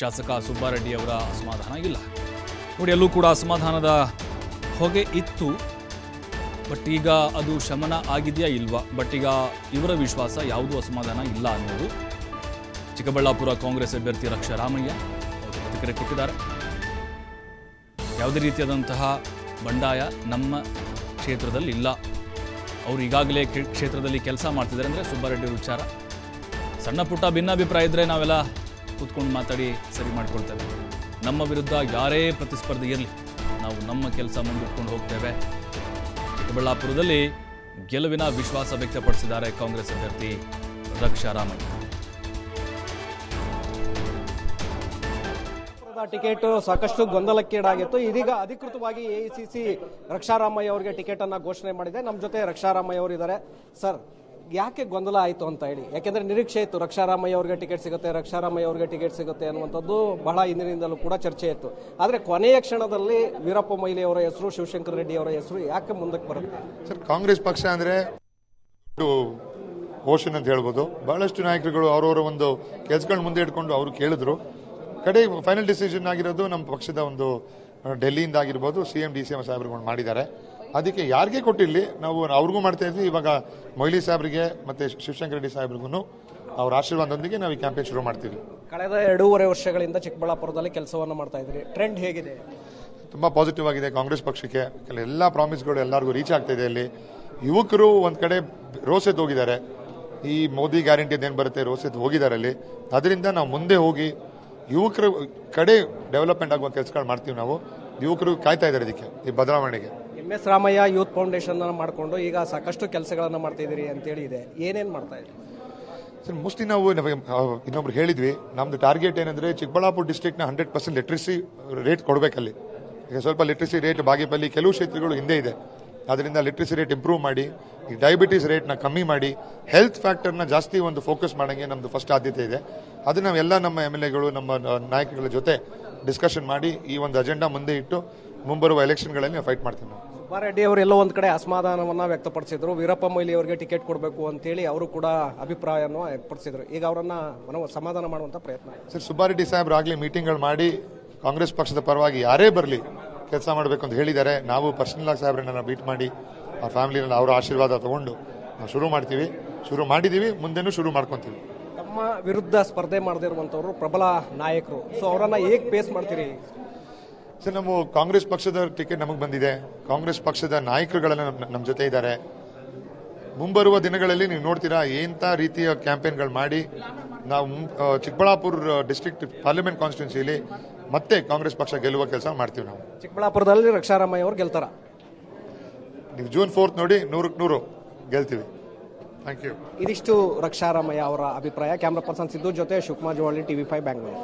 ಶಾಸಕ ಸುಬ್ಬಾರೆಡ್ಡಿ ಅವರ ಅಸಮಾಧಾನ ಇಲ್ಲ. ನೋಡಿ ಅಲ್ಲೂ ಕೂಡ ಅಸಮಾಧಾನದ ಹೊಗೆ ಇತ್ತು. ಬಟ್ ಈಗ ಅದು ಶಮನ ಆಗಿದೆಯಾ ಇಲ್ವಾ? ಬಟ್ ಈಗ ಇವರ ವಿಶ್ವಾಸ ಯಾವುದೂ ಅಸಮಾಧಾನ ಇಲ್ಲ ಅನ್ನೋದು ಚಿಕ್ಕಬಳ್ಳಾಪುರ ಕಾಂಗ್ರೆಸ್ ಅಭ್ಯರ್ಥಿ ರಕ್ಷಾ ರಾಮಯ್ಯ ಪ್ರತಿಕ್ರಿಯೆ ಕೊಟ್ಟಿದ್ದಾರೆ. ಯಾವುದೇ ರೀತಿಯಾದಂತಹ ಬಂಡಾಯ ನಮ್ಮ ಕ್ಷೇತ್ರದಲ್ಲಿ ಇಲ್ಲ ಅವರು ಈಗಾಗಲೇ ಕ್ಷೇತ್ರದಲ್ಲಿ ಕೆಲಸ ಮಾಡ್ತಿದ್ದಾರೆ ಅಂದರೆ ಸುಬ್ಬಾರೆಡ್ಡಿ ವಿಚಾರ. ಸಣ್ಣ ಪುಟ್ಟ ಭಿನ್ನಾಭಿಪ್ರಾಯ ಇದ್ದರೆ ನಾವೆಲ್ಲ ಕೂತ್ಕೊಂಡು ಮಾತಾಡಿ ಸರಿ ಮಾಡ್ಕೊಳ್ತೇವೆ. ನಮ್ಮ ವಿರುದ್ಧ ಯಾರೇ ಪ್ರತಿಸ್ಪರ್ಧಿ ಇರಲಿ, ನಾವು ನಮ್ಮ ಕೆಲಸ ಮುಂದಿಟ್ಕೊಂಡು ಹೋಗ್ತೇವೆ. ಚಿಕ್ಕಬಳ್ಳಾಪುರದಲ್ಲಿ ಗೆಲುವಿನ ವಿಶ್ವಾಸ ವ್ಯಕ್ತಪಡಿಸಿದ್ದಾರೆ ಕಾಂಗ್ರೆಸ್ ಅಭ್ಯರ್ಥಿ ರಕ್ಷಾ ರಾಮಯ್ಯ ಟಿಕೆಟ್ ಸಾಕಷ್ಟು ಗೊಂದಲಕ್ಕೀಡಾಗಿತ್ತು. ಇದೀಗ ಅಧಿಕೃತವಾಗಿ ಎಐಸಿಸಿ ರಕ್ಷಾರಾಮಯ್ಯ ಅವರಿಗೆ ಟಿಕೆಟ್ ಅನ್ನ ಘೋಷಣೆ ಮಾಡಿದೆ. ನಮ್ಮ ಜೊತೆ ರಕ್ಷಾರಾಮಯ್ಯ ಅವರು ಇದ್ದಾರೆ ಸರ್ ಯಾಕೆ ಗೊಂದಲ ಆಯಿತು ಅಂತ ಹೇಳಿ. ಯಾಕೆಂದ್ರೆ ನಿರೀಕ್ಷೆ ಇತ್ತು, ರಕ್ಷಾರಾಮಯ್ಯ ಅವ್ರಿಗೆ ಟಿಕೆಟ್ ಸಿಗುತ್ತೆ, ರಕ್ಷಾರಾಮಯ್ಯ ಅವ್ರಿಗೆ ಟಿಕೆಟ್ ಸಿಗುತ್ತೆ ಅನ್ನುವಂಥದ್ದು ಬಹಳ ಹಿಂದಿನಿಂದಲೂ ಕೂಡ ಚರ್ಚೆ ಇತ್ತು. ಆದರೆ ಕೊನೆಯ ಕ್ಷಣದಲ್ಲಿ ವೀರಪ್ಪ ಮೊಯ್ಲಿ ಅವರ ಹೆಸರು, ಶಿವಶಂಕರ ರೆಡ್ಡಿ ಅವರ ಹೆಸರು ಯಾಕೆ ಮುಂದಕ್ಕೆ ಬರುತ್ತೆ? ಸರ್, ಕಾಂಗ್ರೆಸ್ ಪಕ್ಷ ಅಂದರೆ ಓಷನ್ ಅಂತ ಹೇಳ್ಬೋದು. ಬಹಳಷ್ಟು ನಾಯಕರುಗಳು ಅವರವರ ಒಂದು ಕೆಲಸಗಳನ್ನ ಮುಂದೆ ಇಟ್ಕೊಂಡು ಅವರು ಕೇಳಿದ್ರು. ಕಡೆ ಫೈನಲ್ ಡಿಸಿಷನ್ ಆಗಿರೋದು ನಮ್ಮ ಪಕ್ಷದ ಒಂದು ಡೆಲ್ಲಿಯಿಂದ ಆಗಿರ್ಬೋದು C M D C M ಸಾಹೇಬ್ರುಗಳು ಮಾಡಿದ್ದಾರೆ. ಅದಕ್ಕೆ ಯಾರಿಗೆ ಕೊಟ್ಟಿರಲಿ ನಾವು ಅವ್ರಿಗೂ ಮಾಡ್ತಾ ಇದ್ವಿ. ಇವಾಗ ಮೊಯ್ಲಿ ಸಾಹೇಬ್ರಿಗೆ ಮತ್ತೆ ಶಿವಶಂಕರ ರೆಡ್ಡಿ ಸಾಹೇಬ್ರಿಗೂ ಅವ್ರ ಆಶೀರ್ವಾದದೊಂದಿಗೆ ನಾವು ಈ ಕ್ಯಾಂಪೇನ್ ಶುರು ಮಾಡ್ತೀವಿ. ಕಳೆದ ಎರಡೂವರೆ ವರ್ಷಗಳಿಂದ ಚಿಕ್ಕಬಳ್ಳಾಪುರದಲ್ಲಿ ಕೆಲಸವನ್ನು ಮಾಡ್ತಾ ಇದ್ರಿ. ಟ್ರೆಂಡ್ ಹೇಗಿದೆ? ತುಂಬ ಪಾಸಿಟಿವ್ ಆಗಿದೆ ಕಾಂಗ್ರೆಸ್ ಪಕ್ಷಕ್ಕೆ. ಕೆಲ- ಎಲ್ಲ ಪ್ರಾಮಿಸ್ಗಳು ಎಲ್ಲರಿಗೂ ರೀಚ್ ಆಗ್ತಾ ಇದೆ ಅಲ್ಲಿ. ಯುವಕರು ಒಂದು ಕಡೆ ರೋಸೆತ್ ಹೋಗಿದ್ದಾರೆ ಈ ಮೋದಿ ಗ್ಯಾರಂಟಿ ಏನು ಬರುತ್ತೆ? ರೋಸೆತ್ ಹೋಗಿದ್ದಾರೆ ಅಲ್ಲಿ. ಅದರಿಂದ ನಾವು ಮುಂದೆ ಹೋಗಿ ಯುವಕರು ಕಡೆ ಡೆವಲಪ್ಮೆಂಟ್ ಆಗುವ ಕೆಲಸಗಳು ಮಾಡ್ತೀವಿ ನಾವು. ಯುವಕರು ಕಾಯ್ತಾ ಇದ್ದಾರೆ ಇದಕ್ಕೆ ಈ ಬದಲಾವಣೆಗೆ. M S Ramaiah youth foundation ಮಾಡಿಕೊಂಡು ಈಗ ಸಾಕಷ್ಟು ಕೆಲಸಗಳನ್ನು ಮಾಡ್ತಾ ಇದ್ದೀರಿ ಅಂತೇಳಿ ಇದೆ. ಏನೇನು ಮಾಡ್ತಾ ಇದ್ದೀರಿ ಸರ್ ಮೋಸ್ಟ್ಲಿ ನಾವು ನಮಗೆ, ಇನ್ನೊಬ್ರು ಹೇಳಿದ್ವಿ. ನಮ್ಮದು ಟಾರ್ಗೆಟ್ ಏನಂದ್ರೆ ಚಿಕ್ಕಬಳ್ಳಾಪುರ ಡಿಸ್ಟ್ರಿಕ್ಟ್ನ ಹಂಡ್ರೆಡ್ ಪರ್ಸೆಂಟ್ ಲಿಟ್ರಸಿ ರೇಟ್ ಕೊಡಬೇಕಲ್ಲಿ. ಈಗ ಸ್ವಲ್ಪ ಲಿಟ್ರಸಿ ರೇಟ್ ಬಾಗೇಪಲ್ಲಿ ಕೆಲವು ಕ್ಷೇತ್ರಗಳು ಹಿಂದೆ ಇದೆ. ಅದರಿಂದ ಲಿಟ್ರಸಿ ರೇಟ್ ಇಂಪ್ರೂವ್ ಮಾಡಿ ಈ ಡಯಾಬಿಟೀಸ್ ರೇಟ್ನ ಕಮ್ಮಿ ಮಾಡಿ ಹೆಲ್ತ್ ಫ್ಯಾಕ್ಟರ್ನ ಜಾಸ್ತಿ ಒಂದು ಫೋಕಸ್ ಮಾಡೋಂಗೆ ನಮ್ಮದು ಫಸ್ಟ್ ಆದ್ಯತೆ ಇದೆ. ಅದು ನಾವೆಲ್ಲ ನಮ್ಮ ಎಂ ಎಲ್ ಎಗಳು ನಮ್ಮ ನಾಯಕಗಳ ಜೊತೆ ಡಿಸ್ಕಷನ್ ಮಾಡಿ ಈ ಒಂದು ಅಜೆಂಡಾ ಮುಂದೆ ಇಟ್ಟು ಮುಂಬರುವ ಎಲೆಕ್ಷನ್ಗಳಲ್ಲಿ ಫೈಟ್ ಮಾಡ್ತೀವಿ ನಾವು. ಸುಬ್ಬಾರೆಡ್ಡಿ ಅವರು ಎಲ್ಲೋ ಒಂದ್ ಕಡೆ ಅಸಮಾಧಾನವನ್ನ ವ್ಯಕ್ತಪಡಿಸಿದ್ರು. ವೀರಪ್ಪ ಮೊಯ್ಲಿ ಅವರಿಗೆ ಟಿಕೆಟ್ ಕೊಡಬೇಕು ಅಂತೇಳಿ ಅವರು ಕೂಡ ಅಭಿಪ್ರಾಯವನ್ನು ವ್ಯಕ್ತಪಡಿಸಿದ್ರು. ಈಗ ಅವರನ್ನ ಮನವ ಸಮಾಧಾನ ಮಾಡುವಂತ ಪ್ರಯತ್ನ ಸರ್ ಸುಬ್ಬಾರೆಡ್ಡಿ ಸಾಹೇಬ್ರು ಆಗಲಿ ಮೀಟಿಂಗ್ಗಳು ಮಾಡಿ ಕಾಂಗ್ರೆಸ್ ಪಕ್ಷದ ಪರವಾಗಿ ಯಾರೇ ಬರಲಿ ಕೆಲಸ ಮಾಡಬೇಕು ಅಂತ ಹೇಳಿದ್ದಾರೆ. ನಾವು ಪರ್ಸನಲ್ ಆಗಿ ಸಾಹೇಬ್ರನ್ನ ಬೀಟ್ ಮಾಡಿ ಆ ಫ್ಯಾಮಿಲಿನಲ್ಲಿ ಅವರ ಆಶೀರ್ವಾದ ತಗೊಂಡು ನಾವು ಶುರು ಮಾಡ್ತೀವಿ. ಶುರು ಮಾಡಿದ್ದೀವಿ ಮುಂದೆನೂ ಶುರು ಮಾಡ್ಕೊತೀವಿ. ತಮ್ಮ ವಿರುದ್ಧ ಸ್ಪರ್ಧೆ ಮಾಡದಿರುವಂತವರು ಪ್ರಬಲ ನಾಯಕರು. ಸೊ ಅವರನ್ನ ಹೇಗೆ ಪೇಸ್ ಮಾಡ್ತೀರಿ? ಸರ್ ನಾವು ಕಾಂಗ್ರೆಸ್ ಪಕ್ಷದ ಟಿಕೆಟ್ ನಮಗೆ ಬಂದಿದೆ. ಕಾಂಗ್ರೆಸ್ ಪಕ್ಷದ ನಾಯಕರುಗಳೆಲ್ಲ ನಮ್ಮ ಜೊತೆ ಇದ್ದಾರೆ. ಮುಂಬರುವ ದಿನಗಳಲ್ಲಿ ನೀವು ನೋಡ್ತೀರಾ ಎಂಥ ರೀತಿಯ ಕ್ಯಾಂಪೇನ್ಗಳು ಮಾಡಿ ನಾವು ಚಿಕ್ಕಬಳ್ಳಾಪುರ ಡಿಸ್ಟ್ರಿಕ್ಟ್ ಪಾರ್ಲಿಮೆಂಟ್ ಕಾನ್ಸ್ಟಿಟ್ಯೂನ್ಸಿಲಿ ಮತ್ತೆ ಕಾಂಗ್ರೆಸ್ ಪಕ್ಷ ಗೆಲ್ಲುವ ಕೆಲಸ ಮಾಡ್ತೀವಿ ನಾವು. ಚಿಕ್ಕಬಳ್ಳಾಪುರದಲ್ಲಿ ರಕ್ಷಾರಾಮಯ್ಯ ಅವರು ಗೆಲ್ತಾರ? ನೀವು ಜೂನ್ ಫೋರ್ತ್ ನೋಡಿ ನೂರಕ್ಕೆ ನೂರು ಗೆಲ್ತೀವಿ. ಥ್ಯಾಂಕ್ ಯು ಇದಿಷ್ಟು ರಕ್ಷಾರಾಮಯ್ಯ ಅವರ ಅಭಿಪ್ರಾಯ. ಕ್ಯಾಮ್ರಾ ಪರ್ಸನ್ ಸಿದ್ದು ಜೊತೆ ಶಿವಕುಮಾರ್ ಜೋಳಿ ಟಿವಿ ಫೈವ್ ಬ್ಯಾಂಗ್ಳೂರು.